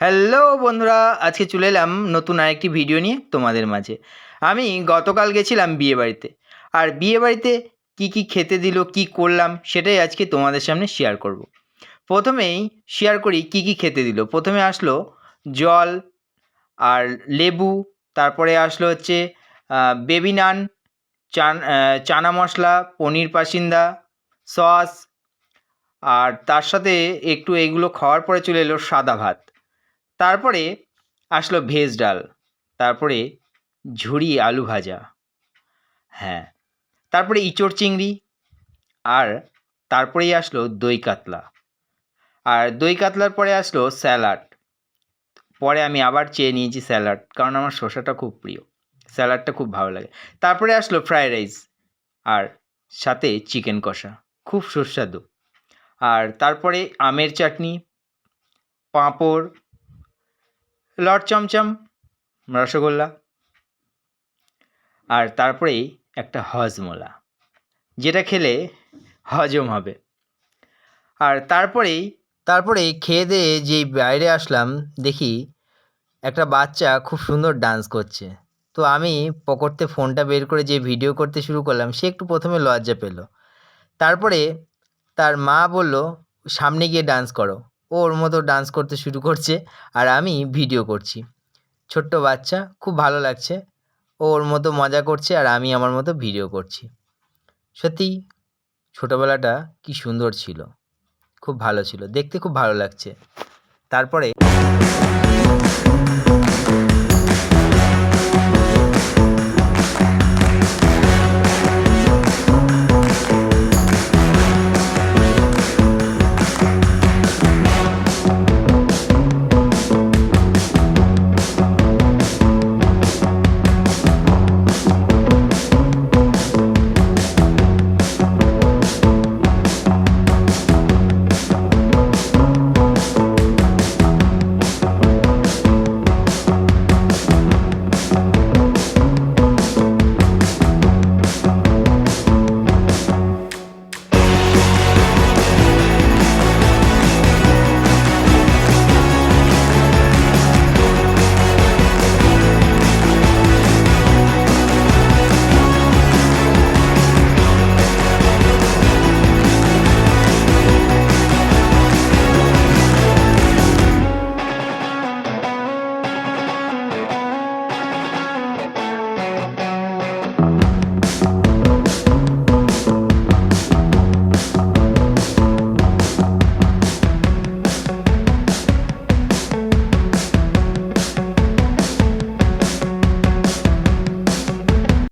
Hello বন্ধুরা, আজকে চলে এলাম নতুন আরেকটি ভিডিও নিয়ে তোমাদের মাঝে। আমি গতকাল গেছিলাম বিয়েবাড়িতে আর বিয়েবাড়িতে কী কী খেতে দিল, কী করলাম, সেটাই আজকে তোমাদের সামনে শেয়ার করব। প্রথমেই শেয়ার করি কী কী খেতে দিল। প্রথমে আসলো জল আর লেবু, তারপরে আসলো হচ্ছে বেবি নান চান চানা মশলা, পনির পাসিন্দা সস আর তার সাথে একটু এগুলো খাওয়ার পরে চলে এলো সাদা ভাত। তারপরে আসলো ভেজ ডাল, তারপরে ঝুড়ি আলু ভাজা হ্যাঁ তারপরে ইঁচড় চিংড়ি আর তারপরেই আসলো দই কাতলা। আর দই কাতলার পরে আসলো স্যালাড। পরে আমি আবার চেয়ে নিয়েছি স্যালাড, কারণ আমার শসাটা খুব প্রিয়। স্যালাডটা খুব ভালো লাগে। তারপরে আসলো ফ্রায়েড রাইস আর সাথে চিকেন কষা, খুব সুস্বাদু। আর তারপরে আমের চাটনি, পাঁপড় লট চমচম, রসগোল্লা, আর তারপরেই একটা হজমোলা, যেটা খেলে হজম হবে। আর তারপরেই তারপরে খেয়ে দিয়ে যেই বাইরে আসলাম, দেখি একটা বাচ্চা খুব সুন্দর ডান্স করছে। তো আমি পকেটতে ফোনটা বের করে যে ভিডিও করতে শুরু করলাম, সে একটু প্রথমে লজ্জা পেল। তারপরে তার মা বলল, সামনে গিয়ে ডান্স করো। ওর মতো ডান্স করতে শুরু করছে আর আমি ভিডিও করছি। ছোট্ট বাচ্চা, খুব ভালো লাগছে। ও ওর মতো মজা করছে আর আমি আমার মতো ভিডিও করছি। সত্যি, ছোটোবেলাটা কি সুন্দর ছিল। খুব ভালো ছিল। দেখতে খুব ভালো লাগছে। তারপরে Bye.